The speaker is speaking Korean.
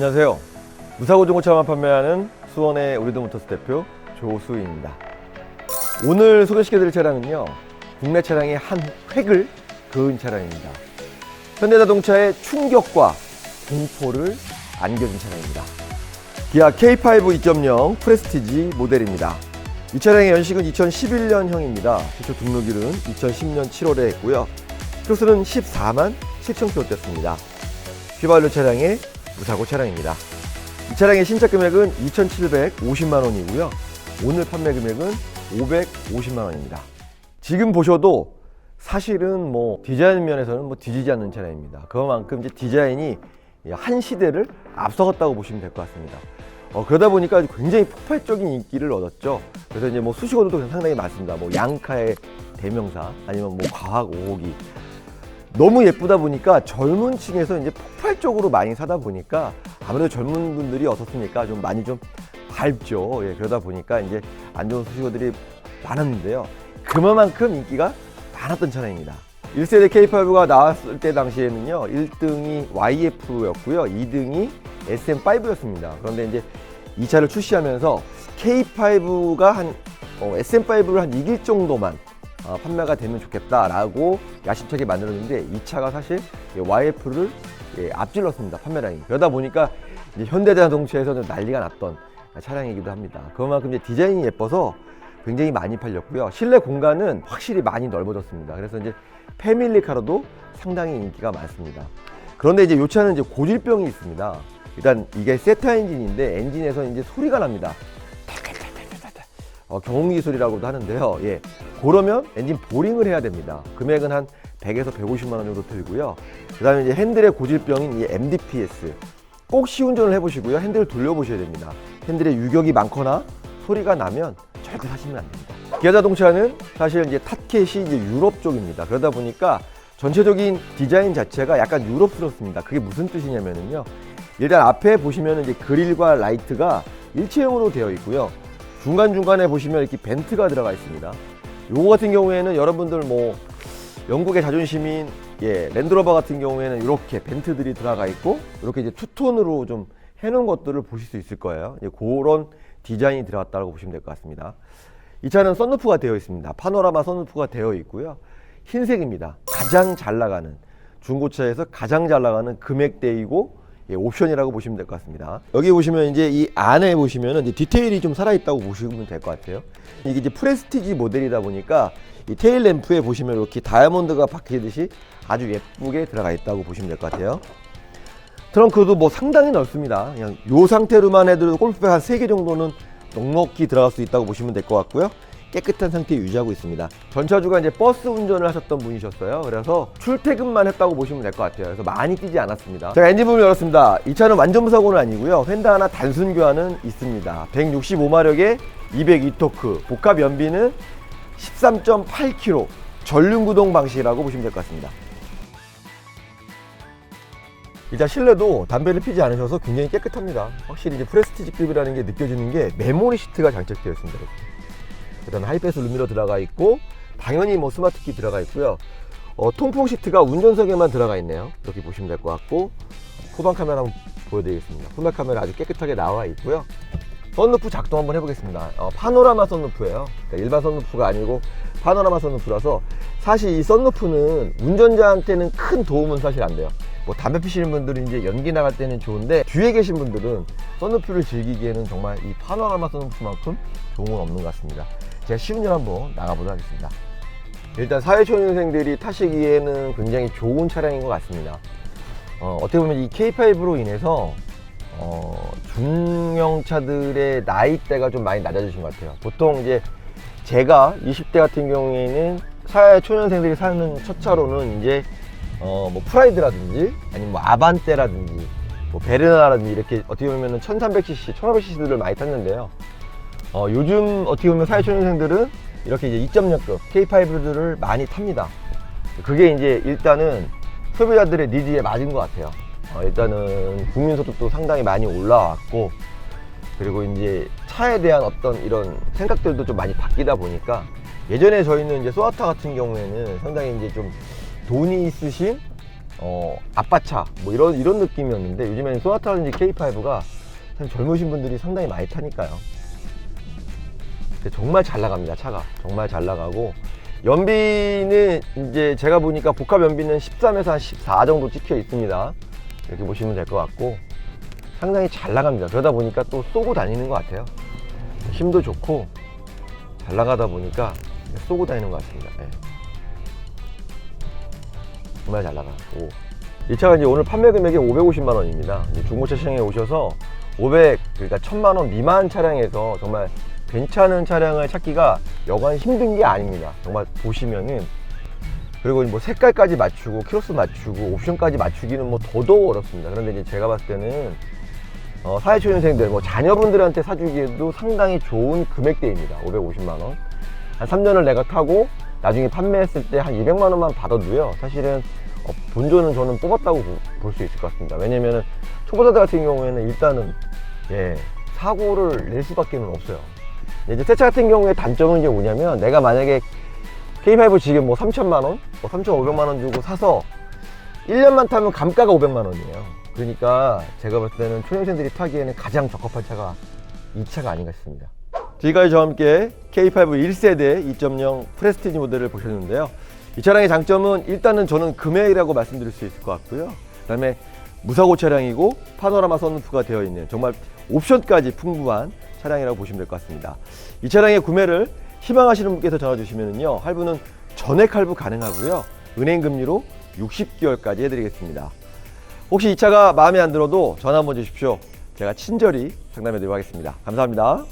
안녕하세요. 무사고 중고차만 판매하는 수원의 우리도모터스 대표 조수입니다. 오늘 소개시켜드릴 차량은요. 국내 차량의 한 획을 그은 차량입니다. 현대자동차의 충격과 공포를 안겨준 차량입니다. 기아 K5 2.0 프레스티지 모델입니다. 이 차량의 연식은 2011년형입니다. 최초 등록일은 2010년 7월에 했고요. 키로수는 14만 7천 킬로 뗐습니다. 휘발유 차량의 무사고 차량입니다. 이 차량의 신차 금액은 2,750만 원이고요. 오늘 판매 금액은 550만 원입니다. 지금 보셔도 사실은 뭐 디자인 면에서는 뭐 뒤지지 않는 차량입니다. 그만큼 이제 디자인이 한 시대를 앞서갔다고 보시면 될 것 같습니다. 어, 그러다 보니까 굉장히 폭발적인 인기를 얻었죠. 그래서 이제 뭐 수식어도 상당히 많습니다. 뭐 양카의 대명사 아니면 뭐 과학 오호기 너무 예쁘다 보니까 젊은 층에서 이제 폭발적으로 많이 사다 보니까 아무래도 젊은 분들이 어떻습니까? 좀 많이 좀 밝죠. 예, 그러다 보니까 이제 안 좋은 수식어들이 많았는데요. 그만큼 인기가 많았던 차량입니다. 1세대 K5가 나왔을 때 당시에는요, 1등이 YF였고요, 2등이 SM5였습니다. 그런데 이제 이 차를 출시하면서 K5가 한 어, SM5를 한 이길 정도만 어, 판매가 되면 좋겠다라고 야심차게 만들었는데 이 차가 사실 YF를 예, 앞질렀습니다 판매량이. 그러다 보니까 이제 현대자동차에서는 난리가 났던 차량이기도 합니다. 그만큼 이제 디자인이 예뻐서 굉장히 많이 팔렸고요. 실내 공간은 확실히 많이 넓어졌습니다. 그래서 이제 패밀리카로도 상당히 인기가 많습니다. 그런데 이제 이 차는 이제 고질병이 있습니다. 일단 이게 세타 엔진인데 엔진에서 이제 소리가 납니다 어, 경운기 소리라고도 하는데요. 예. 그러면 엔진 보링을 해야 됩니다. 금액은 한 100에서 150만 원 정도 들고요. 그 다음에 이제 핸들의 고질병인 이 MDPS. 꼭 시운전을 해보시고요. 핸들을 돌려보셔야 됩니다. 핸들에 유격이 많거나 소리가 나면 절대 사시면 안 됩니다. 기아 자동차는 사실 이제 타켓이 이제 유럽 쪽입니다. 그러다 보니까 전체적인 디자인 자체가 약간 유럽스럽습니다. 그게 무슨 뜻이냐면요. 일단 앞에 보시면 이제 그릴과 라이트가 일체형으로 되어 있고요. 중간중간에 보시면 이렇게 벤트가 들어가 있습니다. 요거 같은 경우에는 여러분들 뭐 영국의 자존심인 예, 랜드로버 같은 경우에는 이렇게 벤트들이 들어가 있고 이렇게 이제 투톤으로 좀 해놓은 것들을 보실 수 있을 거예요. 이제 그런 디자인이 들어갔다고 보시면 될 것 같습니다. 이 차는 썬루프가 되어 있습니다. 파노라마 썬루프가 되어 있고요. 흰색입니다. 가장 잘 나가는 중고차에서 가장 잘 나가는 금액대이고 예, 옵션이라고 보시면 될 것 같습니다. 여기 보시면 이제 이 안에 보시면 이제 디테일이 좀 살아있다고 보시면 될 것 같아요. 이게 이제 프레스티지 모델이다 보니까 이 테일 램프에 보시면 이렇게 다이아몬드가 박히듯이 아주 예쁘게 들어가 있다고 보시면 될 것 같아요. 트렁크도 뭐 상당히 넓습니다. 그냥 요 상태로만 해도 골프백 한 3개 정도는 넉넉히 들어갈 수 있다고 보시면 될 것 같고요. 깨끗한 상태 유지하고 있습니다. 전차주가 이제 버스 운전을 하셨던 분이셨어요. 그래서 출퇴근만 했다고 보시면 될 것 같아요. 그래서 많이 뛰지 않았습니다. 제가 엔진 부분 열었습니다. 이 차는 완전 무사고는 아니고요. 휀다 하나 단순 교환은 있습니다. 165마력에 202토크, 복합 연비는 13.8kg, 전륜 구동 방식이라고 보시면 될 것 같습니다. 일단 실내도 담배를 피지 않으셔서 굉장히 깨끗합니다. 확실히 이제 프레스티지급이라는 게 느껴지는 게 메모리 시트가 장착되어 있습니다. 그다음에 하이패스 루미로 들어가 있고 당연히 뭐 스마트키 들어가 있고요. 어, 통풍 시트가 운전석에만 들어가 있네요. 이렇게 보시면 될 것 같고 후방 카메라 한번 보여드리겠습니다. 후방 카메라 아주 깨끗하게 나와 있고요. 썬루프 작동 한번 해보겠습니다. 어, 파노라마 썬루프예요. 그러니까 일반 썬루프가 아니고 파노라마 썬루프라서 사실 이 썬루프는 운전자한테는 큰 도움은 사실 안 돼요. 뭐 담배 피시는 분들은 이제 연기 나갈 때는 좋은데 뒤에 계신 분들은 썬루프를 즐기기에는 정말 이 파노라마 썬루프만큼 좋은 건 없는 것 같습니다. 제가 시운전 한번 나가보도록 하겠습니다. 일단 사회초년생들이 타시기에는 굉장히 좋은 차량인 것 같습니다. 어, 어떻게 보면 이 K5로 인해서 어, 중형차들의 나이대가 좀 많이 낮아지신 것 같아요. 보통 이제 제가 20대 같은 경우에는 사회초년생들이 사는 첫 차로는 이제 어, 뭐 프라이드라든지 아니면 뭐 아반떼라든지 뭐 베르나라든지 이렇게 어떻게 보면 1300cc, 1500cc들을 많이 탔는데요. 어, 요즘 어떻게 보면 사회초년생들은 이렇게 이제 2.0급 K5들을 많이 탑니다. 그게 이제 일단은 소비자들의 니즈에 맞은 것 같아요. 어, 일단은 국민소득도 상당히 많이 올라왔고, 그리고 이제 차에 대한 어떤 이런 생각들도 좀 많이 바뀌다 보니까 예전에 저희는 이제 소아타 같은 경우에는 상당히 이제 좀 돈이 있으신 어, 아빠차 뭐 이런 이런 느낌이었는데 요즘에는 소나타든지 K5가 젊으신 분들이 상당히 많이 타니까요. 정말 잘 나갑니다 차가 정말 잘 나가고 연비는 이제 제가 보니까 복합 연비는 13에서 한 14 정도 찍혀 있습니다. 이렇게 보시면 될 것 같고 상당히 잘 나갑니다. 그러다 보니까 또 쏘고 다니는 것 같아요. 힘도 좋고 잘 나가다 보니까 쏘고 다니는 것 같습니다. 예. 정말 잘 나가고 이 차가 이제 오늘 판매 금액이 550만 원입니다. 중고차 시장에 오셔서 500 그러니까 1000만 원 미만 차량에서 정말 괜찮은 차량을 찾기가 여간 힘든 게 아닙니다. 정말 보시면은 그리고 뭐 색깔까지 맞추고 키로수 맞추고 옵션까지 맞추기는 뭐 더더욱 어렵습니다. 그런데 이제 제가 봤을 때는 어, 사회초년생들 뭐 자녀분들한테 사주기에도 상당히 좋은 금액대입니다. 550만 원. 한 3년을 내가 타고 나중에 판매했을 때 한 200만 원만 받아도요. 사실은 어, 본전은 저는 뽑았다고 볼 수 있을 것 같습니다. 왜냐면은 초보자들 같은 경우에는 일단은 예, 사고를 낼 수밖에 는 없어요. 이제 새차 같은 경우에 단점은 이제 뭐냐면 내가 만약에 K5 지금 뭐 3천만 원, 뭐 3,500만 원 주고 사서 1년만 타면 감가가 500만 원이에요. 그러니까 제가 봤을 때는 초년생들이 타기에는 가장 적합한 차가 이 차가 아닌가 싶습니다. 지금까지 저와 함께 K5 1세대 2.0 프레스티지 모델을 보셨는데요. 이 차량의 장점은 일단은 저는 금액이라고 말씀드릴 수 있을 것 같고요. 그 다음에 무사고 차량이고 파노라마 선루프가 되어 있는 정말 옵션까지 풍부한 차량이라고 보시면 될 것 같습니다. 이 차량의 구매를 희망하시는 분께서 전화 주시면요. 할부는 전액 할부 가능하고요. 은행 금리로 60개월까지 해드리겠습니다. 혹시 이 차가 마음에 안 들어도 전화 한번 주십시오. 제가 친절히 상담해 드리도록 하겠습니다. 감사합니다.